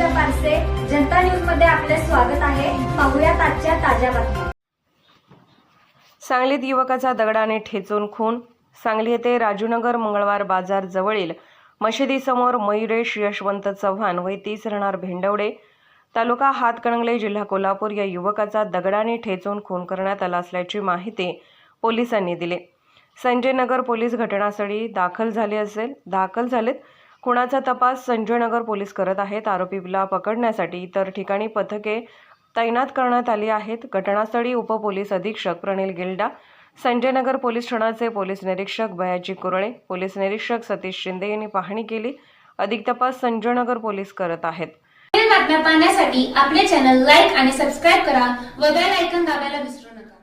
आरसे जनता न्यूजमध्ये आपले स्वागत आहे. पाहुयात आजच्या ताज्या बातम्या. सांगलीत युवकाचा दगडाने ठेचून खून. सांगली येथे राजूनगर मंगळवार बाजार जवळील मशिदीसमोर मयुरेश यशवंत चव्हाण व तीस राहणार भेंडवडे. तालुका हातकणंगले जिल्हा कोल्हापूर या युवकाचा दगडाने ठेचून खून करण्यात आला असल्याची माहिती पोलिसांनी दिली. संजय नगर पोलीस घटनास्थळी दाखल झाले असेल दाखल झालेत. खुणाचा तपास संजयनगर पोलीस करत आहेत आरोपीला पकडण्यासाठी इतर ठिकाणी पथके तैनात करण्यात आली आहेत. घटनास्थळी उपपोलीस अधीक्षक प्रणिल गिल्डा संजयनगर पोलीस ठाण्याचे पोलीस निरीक्षक भयाजी कुरळे पोलीस निरीक्षक सतीश शिंदे यांनी पाहणी केली. अधिक तपास संजयनगर पोलीस करत आहेत. बातम्या पाहण्यासाठी आपले चॅनल लाईक आणि सबस्क्राईब करा व बेल दाबायला विसरू नका.